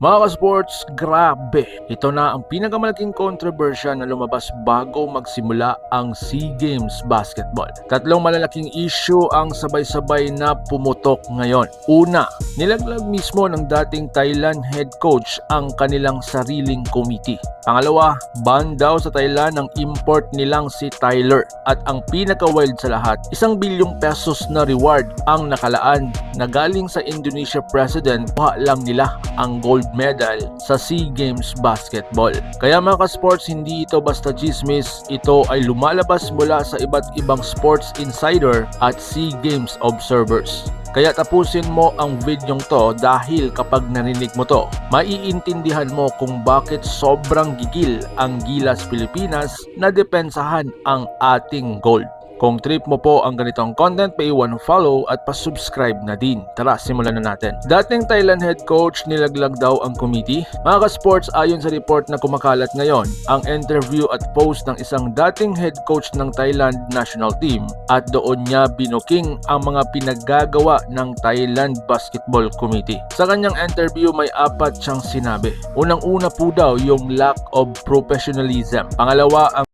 Mga ka-sports, grabe. Ito na ang pinakamalaking kontrobersya na lumabas bago magsimula ang SEA Games Basketball. Tatlong malalaking issue ang sabay-sabay na pumutok ngayon. Una, nilaglag mismo ng dating Thailand head coach ang kanilang sariling committee. Pangalawa, ban daw sa Thailand ang import nilang si Tyler. At ang pinaka-wild sa lahat, isang bilyong pesos na reward ang nakalaan na galing sa Indonesia President, kuha lang nila ang gold medal sa SEA Games Basketball. Kaya mga ka-sports, hindi ito basta chismis, ito ay lumalabas mula sa iba't ibang sports insider at SEA Games observers. Kaya tapusin mo ang videong to dahil kapag narinig mo to, maiintindihan mo kung bakit sobrang gigil ang Gilas Pilipinas na depensahan ang ating gold. Kung trip mo po ang ganitong content, pa-iwan follow at pa-subscribe na din. Tara, simulan na natin. Dating Thailand head coach nilaglag daw ang committee. Mga ka-sports, ayon sa report na kumakalat ngayon, ang interview at post ng isang dating head coach ng Thailand national team at doon niya binuking ang mga pinaggagawa ng Thailand Basketball Committee. Sa kanyang interview, may apat siyang sinabi. Unang-una po daw yung lack of professionalism. Pangalawa, ang